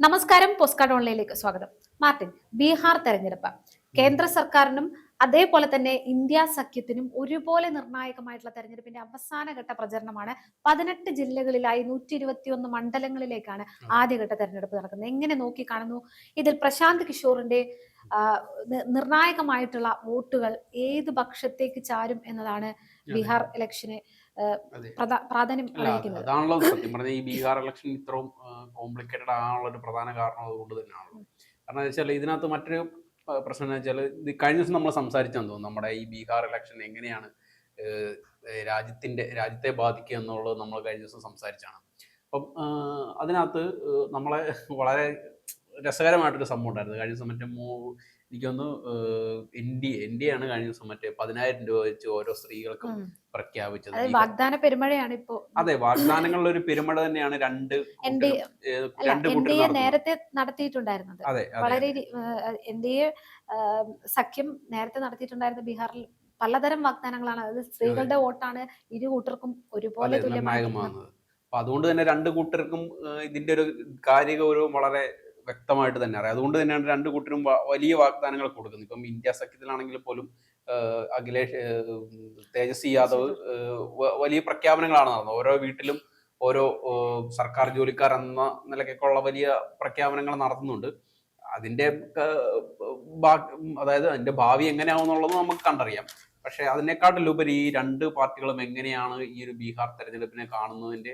നമസ്കാരം പോസ്റ്റ്കാർഡ് ഓൺലൈനിലേക്ക് സ്വാഗതം. മാർട്ടിൻ ബീഹാർ തെരഞ്ഞെടുപ്പ്. കേന്ദ്ര സർക്കാരിനും അതേപോലെ തന്നെ ഇന്ത്യ സഖ്യത്തിനും ഒരുപോലെ നിർണായകമായിട്ടുള്ള തെരഞ്ഞെടുപ്പിന്റെ അവസാനഘട്ട പ്രചരണമാണ് പതിനെട്ട് ജില്ലകളിലായി നൂറ്റി ഇരുപത്തിയൊന്ന് മണ്ഡലങ്ങളിലേക്കാണ് ആദ്യഘട്ട തെരഞ്ഞെടുപ്പ് നടക്കുന്നത്. എങ്ങനെ നോക്കി കാണുന്നു ഇതിൽ പ്രശാന്ത് കിഷോറിന്റെ നിർണായകമായിട്ടുള്ള വോട്ടുകൾ ഏത് പക്ഷത്തേക്ക് ചാരും എന്നതാണ് ബീഹാർ ഇലക്ഷന് പ്രാധാന്യം അതാണല്ലോ സത്യം പറഞ്ഞാൽ ഈ ബീഹാർ ഇലക്ഷൻ ഇത്രയും കോംപ്ലിക്കേറ്റഡ് ആണുള്ള ഒരു പ്രധാന കാരണം അതുകൊണ്ട് തന്നെയാണല്ലോ. കാരണം വെച്ചാൽ ഇതിനകത്ത് മറ്റൊരു പ്രശ്നം എന്ന് വെച്ചാൽ ഇത് കഴിഞ്ഞ ദിവസം നമ്മൾ സംസാരിച്ചാന്ന് തോന്നുന്നു. നമ്മുടെ ഈ ബീഹാർ ഇലക്ഷൻ എങ്ങനെയാണ് രാജ്യത്തിന്റെ രാജ്യത്തെ ബാധിക്കുക എന്നുള്ളത് നമ്മൾ കഴിഞ്ഞ ദിവസം സംസാരിച്ചാണ് അപ്പം അതിനകത്ത് നമ്മളെ വളരെ രസകരമായിട്ടൊരു സംഭവം ഉണ്ടായിരുന്നു. കഴിഞ്ഞ ദിവസം മറ്റേ മൂ എനിക്കൊന്ന് എൻ ഡി എൻ ഡി ആണ് കഴിഞ്ഞ ദിവസം മറ്റേ പതിനായിരം രൂപ വെച്ച് ഓരോ സ്ത്രീകൾക്കും. പ്രഖ്യാപിച്ചത്. വാഗ്ദാന പെരുമഴയാണ് ഇപ്പോ. അതെ വാഗ്ദാനങ്ങളുടെ ഒരു പെരുമഴ തന്നെയാണ് രണ്ട് രണ്ട് നേരത്തെ നടത്തിയിട്ടുണ്ടായിരുന്നത്. വളരെ എൻ ഡി എ സഖ്യം നേരത്തെ നടത്തിയിട്ടുണ്ടായിരുന്ന ബീഹാറിൽ പലതരം വാഗ്ദാനങ്ങളാണ്. അതായത് സ്ത്രീകളുടെ വോട്ടാണ് ഇരു കൂട്ടർക്കും ഒരുപോലെ തുല്യമായി അപ്പൊ അതുകൊണ്ട് തന്നെ രണ്ട് കൂട്ടർക്കും ഇതിന്റെ ഒരു കാര്യഗൗരവം വളരെ വ്യക്തമായിട്ട് തന്നെ അറിയാം. അതുകൊണ്ട് തന്നെയാണ് രണ്ട് കൂട്ടരും വലിയ വാഗ്ദാനങ്ങൾ കൊടുക്കുന്നത്. ഇപ്പം ഇന്ത്യ സഖ്യത്തിലാണെങ്കിൽ പോലും അഖിലേഷ് തേജസ്വി യാദവ് വലിയ പ്രഖ്യാപനങ്ങളാണ് നടന്നത്. ഓരോ വീട്ടിലും ഓരോ സർക്കാർ ജോലിക്കാർ എന്ന നിലയ്ക്കൊക്കെയുള്ള വലിയ പ്രഖ്യാപനങ്ങൾ നടത്തുന്നുണ്ട്. അതിന്റെ അതായത് അതിന്റെ ഭാവി എങ്ങനെയാവും എന്നുള്ളത് നമുക്ക് കണ്ടറിയാം. പക്ഷെ അതിനെക്കാട്ടിലുപരി ഈ രണ്ട് പാർട്ടികളും എങ്ങനെയാണ് ഈ ഒരു ബീഹാർ തെരഞ്ഞെടുപ്പിനെ കാണുന്നതിന്റെ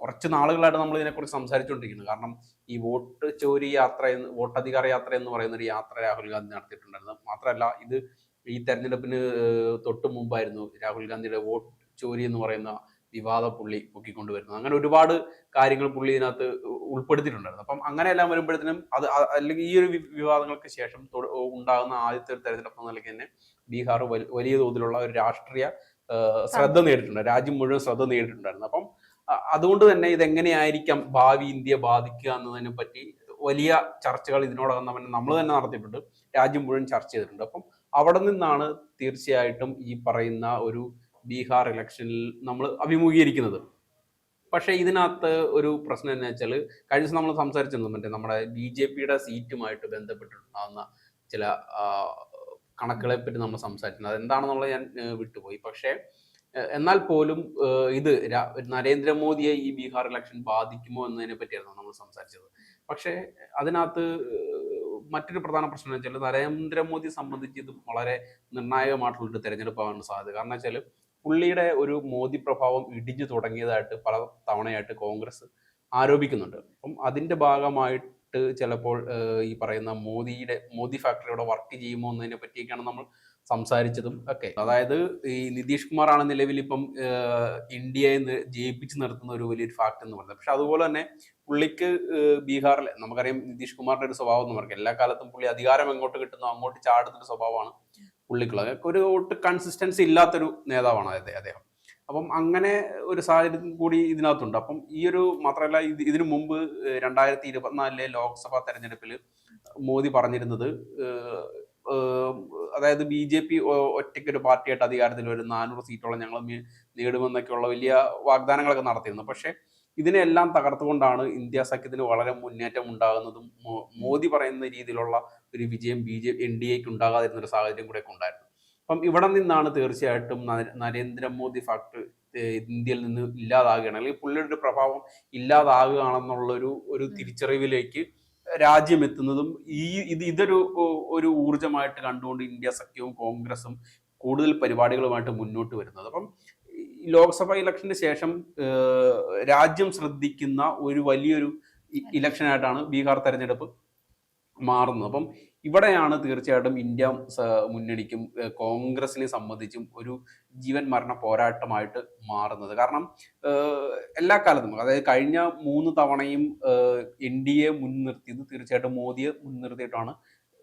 കുറച്ച് നാളുകളായിട്ട് നമ്മൾ ഇതിനെക്കുറിച്ച് സംസാരിച്ചുകൊണ്ടിരിക്കുന്നത് കാരണം ഈ വോട്ട് ചോരി യാത്ര എന്ന് വോട്ടധികാര യാത്ര എന്ന് പറയുന്ന ഒരു യാത്ര രാഹുൽ ഗാന്ധി നടത്തിയിട്ടുണ്ടായിരുന്നു. മാത്രമല്ല ഇത് ഈ തെരഞ്ഞെടുപ്പിന് തൊട്ട് മുമ്പായിരുന്നു രാഹുൽ ഗാന്ധിയുടെ വോട്ട് ചോരി എന്ന് പറയുന്ന വിവാദ പുള്ളി പൊക്കിക്കൊണ്ടുവരുന്നത്. അങ്ങനെ ഒരുപാട് കാര്യങ്ങൾ പുള്ളി ഇതിനകത്ത് ഉൾപ്പെടുത്തിയിട്ടുണ്ടായിരുന്നു. അപ്പം അങ്ങനെയെല്ലാം വരുമ്പോഴത്തേനും അത് അല്ലെങ്കിൽ ഈ ഒരു വിവാദങ്ങൾക്ക് ശേഷം ഉണ്ടാകുന്ന ആദ്യത്തെ ഒരു തെരഞ്ഞെടുപ്പ് നിലയ്ക്ക് തന്നെ ബീഹാർ വലിയ തോതിലുള്ള ഒരു രാഷ്ട്രീയ ശ്രദ്ധ നേടിയിട്ടുണ്ട്. രാജ്യം മുഴുവൻ ശ്രദ്ധ നേടിയിട്ടുണ്ടായിരുന്നു. അപ്പം അതുകൊണ്ട് തന്നെ ഇതെങ്ങനെയായിരിക്കാം ഭാവി ഇന്ത്യയെ ബാധിക്കുക എന്നതിനെ പറ്റി വലിയ ചർച്ചകൾ ഇതിനോടകം തന്നെ നമ്മൾ തന്നെ നടത്തിയിട്ടുണ്ട്. രാജ്യം മുഴുവൻ ചർച്ച ചെയ്തിട്ടുണ്ട്. അപ്പം അവിടെ നിന്നാണ് തീർച്ചയായിട്ടും ഈ പറയുന്ന ഒരു ബീഹാർ ഇലക്ഷനിൽ നമ്മൾ അഭിമുഖീകരിക്കുന്നത്. പക്ഷേ ഇതിനകത്ത് ഒരു പ്രശ്നം എന്ന് വെച്ചാൽ കഴിഞ്ഞ ദിവസം നമ്മൾ സംസാരിച്ചിരുന്നു മറ്റേ നമ്മുടെ ബി ജെ പിയുടെ സീറ്റുമായിട്ട് ബന്ധപ്പെട്ടിട്ടുണ്ടാകുന്ന ചില കണക്കുകളെ പറ്റി നമ്മൾ സംസാരിക്കുന്നത് അതെന്താണെന്നുള്ളത് ഞാൻ വിട്ടുപോയി. പക്ഷേ എന്നാൽ പോലും ഇത് നരേന്ദ്രമോദിയെ ഈ ബീഹാർ ഇലക്ഷൻ ബാധിക്കുമോ എന്നതിനെ പറ്റിയായിരുന്നു നമ്മൾ സംസാരിച്ചത്. പക്ഷേ അതിനകത്ത് മറ്റൊരു പ്രധാന പ്രശ്നം എന്ന് വെച്ചാൽ നരേന്ദ്രമോദിയെ സംബന്ധിച്ച് ഇത് വളരെ നിർണായകമായിട്ടുള്ള ഒരു തെരഞ്ഞെടുപ്പാകാൻ സാധ്യത. കാരണം വെച്ചാൽ പുള്ളിയുടെ ഒരു മോദി പ്രഭാവം ഇടിഞ്ഞു തുടങ്ങിയതായിട്ട് പല തവണയായിട്ട് കോൺഗ്രസ് ആരോപിക്കുന്നുണ്ട്. അപ്പം അതിന്റെ ഭാഗമായിട്ട് ചിലപ്പോൾ ഈ പറയുന്ന മോദിയുടെ മോദി ഫാക്ടറി അവിടെ വർക്ക് ചെയ്യുമോ എന്നതിനെ പറ്റിയൊക്കെയാണ് നമ്മൾ സംസാരിച്ചതും ഒക്കെ. അതായത് ഈ നിതീഷ് കുമാറാണ് നിലവിൽ ഇപ്പം ഇന്ത്യയെ ജയിപ്പിച്ച് നിർത്തുന്ന ഒരു വലിയൊരു ഫാക്ട് എന്ന് പറയുന്നത്. പക്ഷെ അതുപോലെ തന്നെ പുള്ളിക്ക് ബീഹാറിലെ നമുക്കറിയാം നിതീഷ് കുമാറിന്റെ ഒരു സ്വഭാവം എന്ന് പറയാം. എല്ലാ കാലത്തും പുള്ളി അധികാരം എങ്ങോട്ട് കിട്ടുന്നു അങ്ങോട്ട് ചാടുന്ന സ്വഭാവമാണ് പുള്ളിക്കുള്ളത്. ഒരു ഒട്ട് കൺസിസ്റ്റൻസി ഇല്ലാത്തൊരു നേതാവാണ് അദ്ദേഹം. അപ്പം അങ്ങനെ ഒരു സാഹചര്യം കൂടി ഇതിനകത്തുണ്ട്. അപ്പം ഈ ഒരു മാത്രമല്ല ഇത് ഇതിനു മുമ്പ് രണ്ടായിരത്തി ഇരുപത്തിനാലിലെ ലോക്സഭാ തെരഞ്ഞെടുപ്പിൽ മോദി പറഞ്ഞിരുന്നത് അതായത് ബി ജെ പി ഒറ്റയ്ക്ക് ഒരു പാർട്ടിയായിട്ട് അധികാരത്തിൽ വരും നാനൂറ് സീറ്റോളം ഞങ്ങൾ നേടുമെന്നൊക്കെയുള്ള വലിയ വാഗ്ദാനങ്ങളൊക്കെ നടത്തിയിരുന്നു. പക്ഷേ ഇതിനെല്ലാം തകർത്തുകൊണ്ടാണ് ഇന്ത്യ സഖ്യത്തിന് വളരെ മുന്നേറ്റം ഉണ്ടാകുന്നതും മോദി പറയുന്ന രീതിയിലുള്ള ഒരു വിജയം ബി ജെ എൻ ഡി എക്ക് ഉണ്ടാകാതിരുന്ന ഒരു സാഹചര്യം കൂടെ ഒക്കെ ഉണ്ടായിരുന്നു. അപ്പം ഇവിടെ നിന്നാണ് തീർച്ചയായിട്ടും നര- നരേന്ദ്രമോദി ഫാക്ടർ ഇന്ത്യയിൽ നിന്ന് ഇല്ലാതാകുകയാണ്. അല്ലെങ്കിൽ പുള്ളിയുടെ ഒരു പ്രഭാവം ഇല്ലാതാകുകയാണെന്നുള്ളൊരു ഒരു തിരിച്ചറിവിലേക്ക് രാജ്യം എത്തുന്നതും ഈ ഇത് ഇതൊരു ഒരു ഊർജമായിട്ട് കണ്ടുകൊണ്ട് ഇന്ത്യ സഖ്യവും കോൺഗ്രസും കൂടുതൽ പരിപാടികളുമായിട്ട് മുന്നോട്ട് വരുന്നത്. അപ്പം ലോക്സഭ ഇലക്ഷന് ശേഷം രാജ്യം ശ്രദ്ധിക്കുന്ന ഒരു വലിയൊരു ഇലക്ഷനായിട്ടാണ് ബീഹാർ തെരഞ്ഞെടുപ്പ്. മാറുന്നത്. അപ്പം ഇവിടെയാണ് തീർച്ചയായിട്ടും ഇന്ത്യ മുന്നണിക്കും കോൺഗ്രസിനെ സംബന്ധിച്ചും ഒരു ജീവൻ മരണ പോരാട്ടമായിട്ട് മാറുന്നത്. കാരണം എല്ലാ കാലത്തും അതായത് കഴിഞ്ഞ മൂന്ന് തവണയും എൻ ഡി എ മുൻനിർത്തിയത് തീർച്ചയായിട്ടും മോദിയെ മുൻനിർത്തിയിട്ടാണ്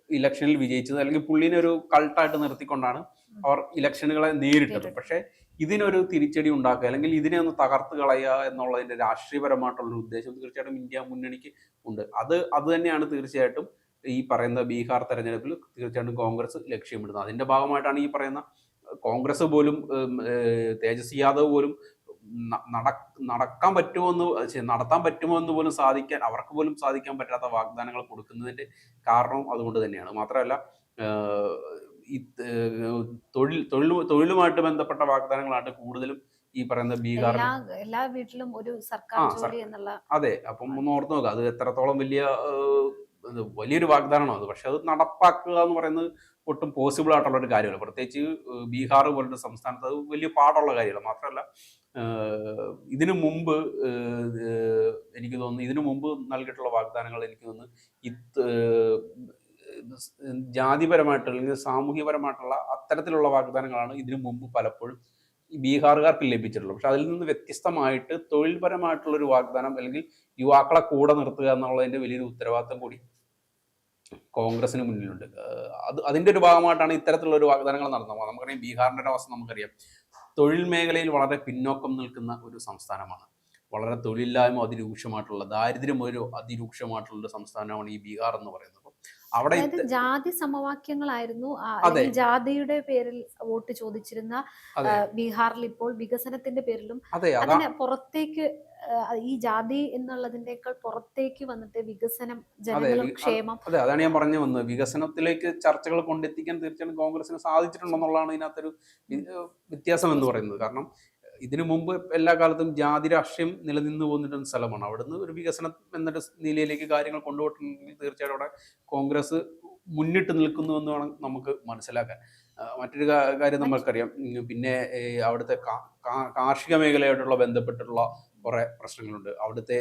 ഇലക്ഷനിൽ വിജയിച്ചത്. അല്ലെങ്കിൽ പുള്ളിനെ ഒരു കൾട്ടായിട്ട് നിർത്തിക്കൊണ്ടാണ് അവർ ഇലക്ഷനുകളെ നേരിട്ടത്. പക്ഷേ ഇതിനൊരു തിരിച്ചടി ഉണ്ടാക്കുക അല്ലെങ്കിൽ ഇതിനെ ഒന്ന് തകർത്ത് കളയുക എന്നുള്ളതിന്റെ രാഷ്ട്രീയപരമായിട്ടുള്ള ഉദ്ദേശം തീർച്ചയായിട്ടും ഇന്ത്യ മുന്നണിക്ക് ഉണ്ട്. അത് അത് തന്നെയാണ് തീർച്ചയായിട്ടും ഈ പറയുന്ന ബീഹാർ തെരഞ്ഞെടുപ്പിൽ തീർച്ചയായിട്ടും കോൺഗ്രസ് ലക്ഷ്യമിടുന്നത് അതിന്റെ ഭാഗമായിട്ടാണ് ഈ പറയുന്ന കോൺഗ്രസ് പോലും തേജസ് തേജസ്വി യാദവ് പോലും നടക്കാൻ പറ്റുമോ എന്ന് നടത്താൻ പറ്റുമോ എന്ന് പോലും സാധിക്കാൻ അവർക്ക് പോലും സാധിക്കാൻ പറ്റാത്ത വാഗ്ദാനങ്ങൾ കൊടുക്കുന്നതിന്റെ കാരണവും അതുകൊണ്ട് തന്നെയാണ്. മാത്രമല്ല ഈ തൊഴിൽ തൊഴിൽ തൊഴിലുമായിട്ട് ബന്ധപ്പെട്ട വാഗ്ദാനങ്ങളാണ് കൂടുതലും ഈ പറയുന്ന ബീഹാർ എല്ലാ വീട്ടിലും ഒരു സർക്കാർ അതെ അപ്പം ഒന്ന് ഓർത്ത് നോക്കുക അത് എത്രത്തോളം വലിയ വലിയൊരു വാഗ്ദാനമാണ് അത്. പക്ഷെ അത് നടപ്പാക്കുക എന്ന് പറയുന്നത് ഒട്ടും പോസിബിൾ ആയിട്ടുള്ള ഒരു കാര്യമല്ല. പ്രത്യേകിച്ച് ബീഹാർ പോലുള്ള സംസ്ഥാനത്ത് അത് വലിയ പാടുള്ള കാര്യമല്ല. മാത്രമല്ല ഇതിനു മുമ്പ് എനിക്ക് തോന്നുന്നു ഇതിനു മുമ്പ് നൽകിയിട്ടുള്ള വാഗ്ദാനങ്ങൾ എനിക്ക് തോന്നുന്നു ഇത് ജാതിപരമായിട്ടുള്ള അല്ലെങ്കിൽ സാമൂഹ്യപരമായിട്ടുള്ള അത്തരത്തിലുള്ള വാഗ്ദാനങ്ങളാണ് ഇതിനു മുമ്പ് പലപ്പോഴും ബീഹാറുകാർക്ക് ലഭിച്ചിട്ടുള്ളൂ. പക്ഷെ അതിൽ നിന്ന് വ്യത്യസ്തമായിട്ട് തൊഴിൽപരമായിട്ടുള്ള ഒരു വാഗ്ദാനം അല്ലെങ്കിൽ യുവാക്കളെ കൂടെ നിർത്തുക എന്നുള്ളതിന്റെ വലിയൊരു ഉത്തരവാദിത്തം കൂടി കോൺഗ്രസിന് മുന്നിലുണ്ട്. അത് അതിന്റെ ഒരു ഭാഗമായിട്ടാണ് ഇത്തരത്തിലുള്ള ഒരു വാഗ്ദാനങ്ങൾ നടന്നത്. നമുക്കറിയാം ബീഹാറിന്റെ അവസ്ഥ നമുക്കറിയാം. തൊഴിൽ മേഖലയിൽ വളരെ പിന്നോക്കം നിൽക്കുന്ന ഒരു സംസ്ഥാനമാണ്. വളരെ തൊഴിലില്ലായ്മ അതിരൂക്ഷമായിട്ടുള്ള ദാരിദ്ര്യം ഒരു അതിരൂക്ഷമായിട്ടുള്ള ഒരു സംസ്ഥാനമാണ് ഈ ബീഹാർ എന്ന് പറയുന്നത്. അവിടെ ജാതി സമവാക്യങ്ങളായിരുന്നു. ജാതിയുടെ പേരിൽ വോട്ട് ചോദിച്ചിരുന്ന. ബീഹാറിൽ ഇപ്പോൾ വികസനത്തിന്റെ പേരിലും അതെ അതാ അതിന് പുറത്തേക്ക് ഈ ജാതി എന്നുള്ളതിനേക്കാൾ പുറത്തേക്ക് വന്നിട്ട് വികസനം ജനങ്ങളും ക്ഷേമം അതെ അതാണ് ഞാൻ പറഞ്ഞു വന്നത്. വികസനത്തിലേക്ക് ചർച്ചകൾ കൊണ്ടെത്തിക്കാൻ തീർച്ചയായും കോൺഗ്രസിന് സാധിച്ചിട്ടുണ്ടെന്നുള്ളതാണ് ഇതിനകത്തൊരു വ്യത്യാസം എന്ന് പറയുന്നത്. കാരണം ഇതിനു മുമ്പ് എല്ലാ കാലത്തും ജാതി രാഷ്ട്രീയം നിലനിന്ന് പോന്നിട്ടുള്ള സ്ഥലമാണ്. അവിടുന്ന് ഒരു വികസനം എന്നൊരു നിലയിലേക്ക് കാര്യങ്ങൾ കൊണ്ടുപോയിട്ടുണ്ടെങ്കിൽ തീർച്ചയായിട്ടും അവിടെ കോൺഗ്രസ് മുന്നിട്ട് നിൽക്കുന്നു എന്ന് വേണം നമുക്ക് മനസ്സിലാക്കാൻ. മറ്റൊരു കാര്യം നമ്മൾക്കറിയാം. പിന്നെ അവിടുത്തെ കാർഷിക മേഖലയായിട്ടുള്ള ബന്ധപ്പെട്ടുള്ള കുറെ പ്രശ്നങ്ങളുണ്ട്. അവിടുത്തെ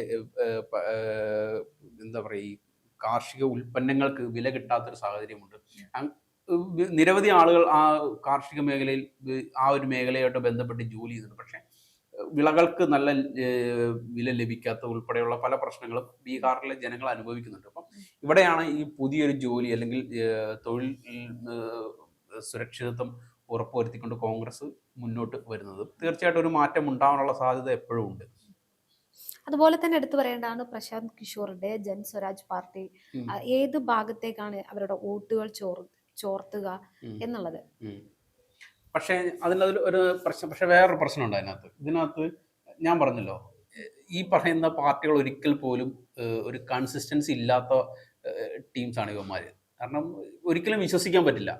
എന്താ പറയുക ഈ കാർഷിക ഉൽപ്പന്നങ്ങൾക്ക് വില കിട്ടാത്തൊരു സാഹചര്യമുണ്ട്. നിരവധി ആളുകൾ ആ കാർഷിക മേഖലയിൽ ആ ഒരു മേഖലയായിട്ട് ബന്ധപ്പെട്ട് ജോലി ചെയ്യുന്നുണ്ട്. പക്ഷേ വിളകൾക്ക് നല്ല വില ലഭിക്കാത്ത ഉൾപ്പെടെയുള്ള പല പ്രശ്നങ്ങളും ബീഹാറിലെ ജനങ്ങൾ അനുഭവിക്കുന്നുണ്ട്. അപ്പം ഇവിടെയാണ് ഈ പുതിയൊരു ജോലി അല്ലെങ്കിൽ തൊഴിൽ സുരക്ഷിതത്വം ഉറപ്പുവരുത്തിക്കൊണ്ട് കോൺഗ്രസ് മുന്നോട്ട് വരുന്നത്. തീർച്ചയായിട്ടും ഒരു മാറ്റം ഉണ്ടാവാനുള്ള സാധ്യത എപ്പോഴും ഉണ്ട്. അതുപോലെ തന്നെ എടുത്തു പറയേണ്ടതാണ് പ്രശാന്ത് കിഷോറിന്റെ ജൻ സ്വരാജ് പാർട്ടി. ഏത് ഭാഗത്തേക്കാണ് അവരുടെ വോട്ടുകൾ ചോർ ചോർത്തുക എന്നുള്ളത്. പക്ഷേ അതിനതിൽ ഒരു പ്രശ്നം പക്ഷെ വേറൊരു പ്രശ്നമുണ്ട് അതിനകത്ത്. ഇതിനകത്ത് ഞാൻ പറഞ്ഞല്ലോ ഈ പറയുന്ന പാർട്ടികൾ ഒരിക്കൽ പോലും ഒരു കൺസിസ്റ്റൻസി ഇല്ലാത്ത ടീംസാണ് ഇവന്മാർ. കാരണം ഒരിക്കലും വിശ്വസിക്കാൻ പറ്റില്ല.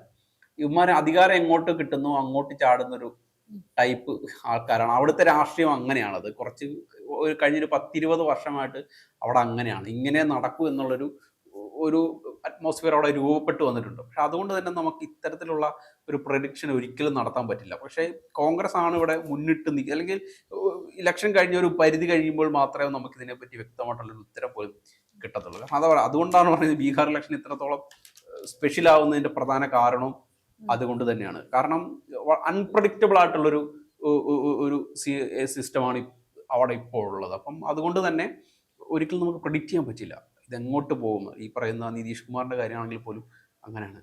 ഇവന്മാർ അധികാരം എങ്ങോട്ട് കിട്ടുന്നു അങ്ങോട്ട് ചാടുന്നൊരു ടൈപ്പ് ആൾക്കാരാണ്. അവിടുത്തെ രാഷ്ട്രീയം അങ്ങനെയാണത്. കുറച്ച് ഒരു കഴിഞ്ഞൊരു പത്തിരുപത് വർഷമായിട്ട് അവിടെ അങ്ങനെയാണ്. ഇങ്ങനെ നടക്കൂ എന്നുള്ളൊരു ഒരു അറ്റ്മോസ്ഫിയർ അവിടെ രൂപപ്പെട്ടു വന്നിട്ടുണ്ട്. പക്ഷെ അതുകൊണ്ട് തന്നെ നമുക്ക് ഇത്തരത്തിലുള്ള ഒരു പ്രഡിക്ഷൻ ഒരിക്കലും നടത്താൻ പറ്റില്ല. പക്ഷേ കോൺഗ്രസ് ആണ് ഇവിടെ മുന്നിട്ട് നിൽക്കുക അല്ലെങ്കിൽ ഇലക്ഷൻ കഴിഞ്ഞ ഒരു പരിധി കഴിയുമ്പോൾ മാത്രമേ നമുക്ക് ഇതിനെപ്പറ്റി വ്യക്തമായിട്ടുള്ള ഒരു ഉത്തരം പോലും കിട്ടത്തുള്ളൂ. കാരണം അതാ അതുകൊണ്ടാണ് പറയുന്നത് ബീഹാർ ഇലക്ഷൻ ഇത്രത്തോളം സ്പെഷ്യൽ ആവുന്നതിന്റെ പ്രധാന കാരണം അതുകൊണ്ട് തന്നെയാണ്. കാരണം അൺപ്രഡിക്റ്റബിൾ ആയിട്ടുള്ളൊരു ഒരു സിസ്റ്റമാണ് അവിടെ ഇപ്പോൾ ഉള്ളത് അപ്പം അതുകൊണ്ട് തന്നെ ഒരിക്കലും നമുക്ക് പ്രഡിക്റ്റ് ചെയ്യാൻ പറ്റില്ല. ഇതെങ്ങോട്ട് പോകും ഈ പറയുന്ന നിതീഷ് കുമാറിന്റെ കാര്യമാണെങ്കിൽ പോലും അങ്ങനെയാണ്.